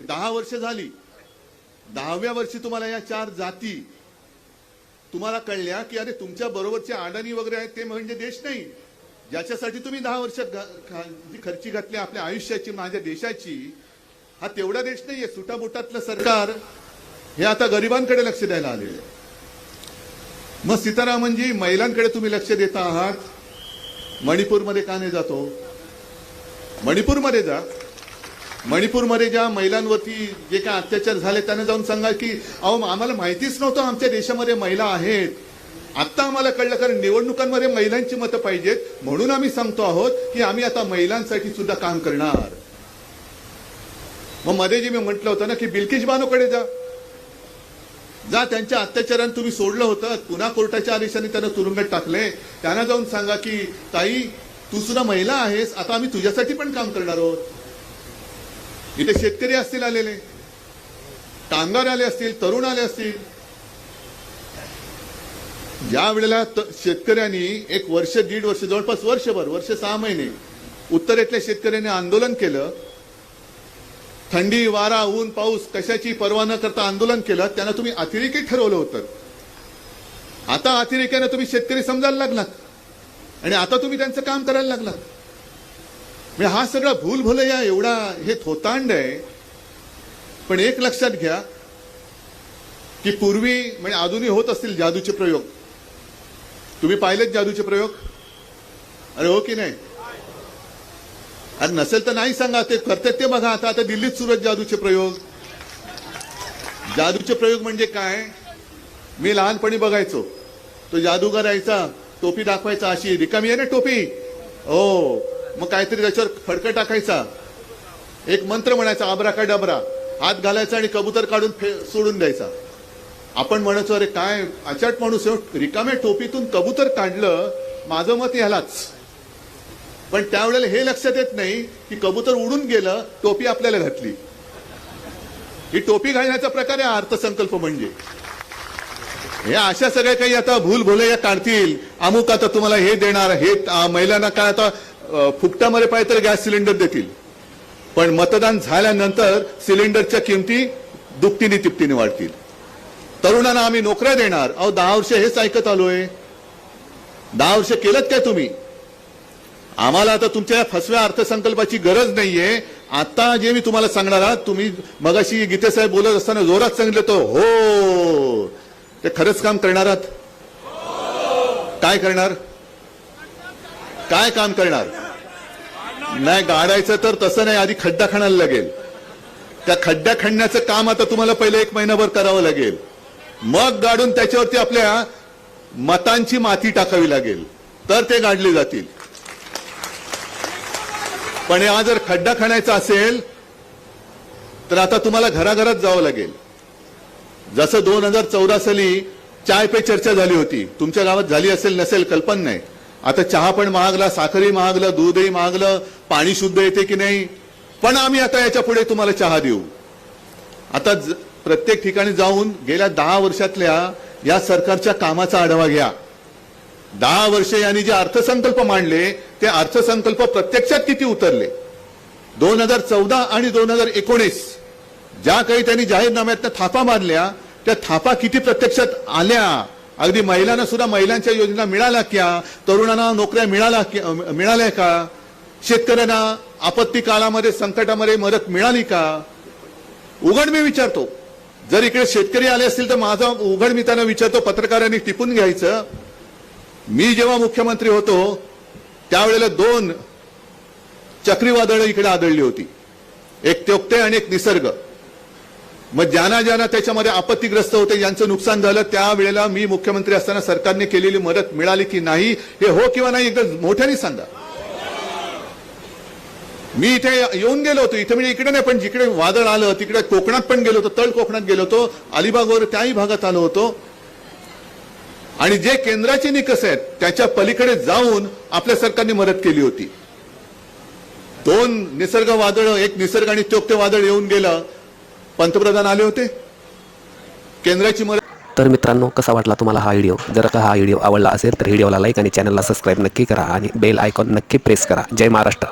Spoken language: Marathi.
दहा वर्ष झाली. दहाव्या वर्षी तुम्हाला या चार जाती तुम्हाला कळल्या की अरे तुमच्या बरोबरचे अडाणी वगैरे आहेत ते म्हणजे देश नाही. ज्याच्यासाठी तुम्ही दहा वर्षात जी खर्ची घातली आपल्या आयुष्याची माझ्या देशाची हा तेवढा देश नाहीये. सुटाबुटातलं सरकार हे आता गरिबांकडे लक्ष द्यायला आलेलं आहे. मग सीतारामनजी महिलांकडे तुम्ही लक्ष देता आहात. मणिपूरमध्ये का नाही जातो? मणिपूरमध्ये जा. मणिपूरमध्ये ज्या महिलांवरती जे काय अत्याचार झाले त्यांना जाऊन सांगा की अहो आम्हाला माहितीच नव्हतं आमच्या देशामध्ये महिला आहेत. आत्ता आम्हाला कळलं कारण निवडणुकांमध्ये महिलांची मतं पाहिजेत. म्हणून आम्ही सांगतो आहोत की आम्ही आता महिलांसाठी सुद्धा काम करणार. मग मध्ये जे मी म्हटलं होतं ना की बिल्किश बानोकडे जा. जा त्यांच्या अत्याचारानं तुम्ही सोडलं होतं. पुन्हा कोर्टाच्या आदेशाने त्यांना तुरुंगात टाकले. त्यांना जाऊन सांगा की ताई तू सुद्धा महिला आहेस. आता आम्ही तुझ्यासाठी पण काम करणार आहोत. इथे शेतकरी असतील आलेले. कामगार आले असतील तरुण आले असतील. ज्या वेळेला त- शेतकऱ्यांनी एक वर्ष दीड वर्ष जवळपास वर्षभर वर्ष सहा महिने उत्तरेतल्या शेतकऱ्यांनी आंदोलन केलं थंडी वारा ऊन पाऊस कशाची पर्वा न करता आंदोलन केलं त्यांना तुम्ही अतिरेकी ठरवलं होतं. आता अतिरेक्यानं तुम्ही शेतकरी समजायला लागलात. आणि आता तुम्ही त्यांचं काम करायला लागलात. म्हणजे हा सगळा भूल भुलैया एवढा हे थोतांड आहे. पण एक लक्षात घ्या की पूर्वी म्हणजे अजूनही होत असतील जादूचे प्रयोग. तुम्ही पाहिलेत जादूचे प्रयोग? अरे हो की नाही? अरे नसेल तर नाही सांगा ते करतात ते बघा आता आता दिल्लीत सुरू आहेत जादूचे प्रयोग. जादूचे प्रयोग म्हणजे काय? मी लहानपणी बघायचो. तो जादूगार यायचा टोपी दाखवायचा अशी रिकामी आहे ना टोपी? हो. मग काहीतरी त्याच्यावर फडकं टाकायचा. एक मंत्र म्हणायचा आबरा का डबरा. हात घालायचा आणि कबूतर काढून सोडून द्यायचा. आपण म्हणायचो अरे काय अचाट माणूस हो. रिकाम्या टोपीतून कबूतर काढलं माझं मत ह्यालाच. पण त्यावेळेला हे लक्षात येत नाही की कबूतर उडून गेलं टोपी आपल्याला घातली. ही टोपी घालण्याचा प्रकार आहे अर्थसंकल्प म्हणजे. हे अशा सगळ्या काही आता भूल भुलैया काढतील. अमुक आता तुम्हाला हे देणार हे महिलांना काय आता फुकटामध्ये पाहिजे तर गॅस सिलेंडर देतील. पण मतदान झाल्यानंतर सिलेंडरच्या किमती दुपटीने तिपटीने वाढतील. तरुणांना आम्ही नोकऱ्या देणार. अहो दहा वर्ष हेच ऐकत आलोय. दहा वर्ष केलं काय तुम्ही? आम्हाला आता तुमच्या या फसव्या अर्थसंकल्पाची गरज नाहीये. आता जे मी तुम्हाला सांगणार आहात तुम्ही मगाशी गीतेसाहेब बोलत असताना जोरात सांगितलं तो हो. ते खरंच काम करणार आहात? काय करणार? काय काम करणार? नाही गाडायचं तर तसं नाही. आधी खड्डा खणायला लागेल. त्या खड्डा खणण्याचं काम आता तुम्हाला पहिले एक महिनाभर करावं लागेल. मग गाडून त्याच्यावरती आपल्या मतांची माती टाकावी लागेल. तर ते गाडले जातील. पण हा जर खड्डा खणायचा असेल तर आता तुम्हाला घराघरात जावं लागेल. जसं दोन हजार चौदा साली चाय पे चर्चा झाली होती. तुमच्या गावात झाली असेल नसेल कल्पना नाही. आता चहा पण महागला साखरही महागलं दूधही महागलं पाणी शुद्ध येते की नाही? पण आम्ही आता याच्यापुढे तुम्हाला चहा देऊ. आता ज- प्रत्येक ठिकाणी जाऊन गेल्या दहा वर्षातल्या या सरकारच्या कामाचा आढावा घ्या. दहा वर्षे यांनी जे अर्थसंकल्प मांडले ते अर्थसंकल्प प्रत्यक्षात किती उतरले? दोन हजार चौदा आणि दोन हजार एकोणीस ज्या काही त्यांनी जाहीरनाम्यात थापा मारल्या त्या थापा किती प्रत्यक्षात आल्या? अगदी महिलांना सुद्धा महिलांच्या योजना मिळाल्या क्या? तरुणांना नोकऱ्या मिळाल्या मिळाल्या का? शेतकऱ्यांना आपत्ती काळामध्ये संकटामध्ये मदत मिळाली का? उघड मी विचारतो. जर इकडे शेतकरी आले असतील तर माझा उघड मी त्यांना विचारतो पत्रकारांनी टिपून घ्यायचं. मी जेव्हा मुख्यमंत्री होतो त्यावेळेला दोन चक्रीवादळं इकडे आदळली होती. एक त्योक्ते आणि एक निसर्ग. मग ज्यांना ज्यांना त्याच्यामध्ये आपत्तीग्रस्त होते यांचं नुकसान झालं त्यावेळेला मी मुख्यमंत्री असताना सरकारने केलेली मदत मिळाली की नाही हे हो किंवा नाही एकदा मोठ्याने सांगा. मी इथे येऊन गेलो होतो इथे म्हणजे इकडे नाही पण जिकडे वादळ आलं तिकडे कोकणात पण गेलो होतो तळ कोकणात गेलो होतो अलिबाग वगैरे त्याही भागात आलो होतो. आणि जे केंद्राचे निकष आहेत त्याच्या पलीकडे जाऊन आपल्या सरकारने मदत केली होती. दोन निसर्ग वादळ एक निसर्ग आणि त्योक्ते वादळ येऊन गेलं पंतप्रधान आले होते. केंद्राची मदत तर मित्रांनो कसा वाटला तुम्हाला हा व्हिडिओ? जर का हा व्हिडिओ आवडला असेल तर व्हिडिओला लाईक आणि चॅनलला सबस्क्राईब नक्की करा आणि बेल आयकॉन नक्की प्रेस करा. जय महाराष्ट्र.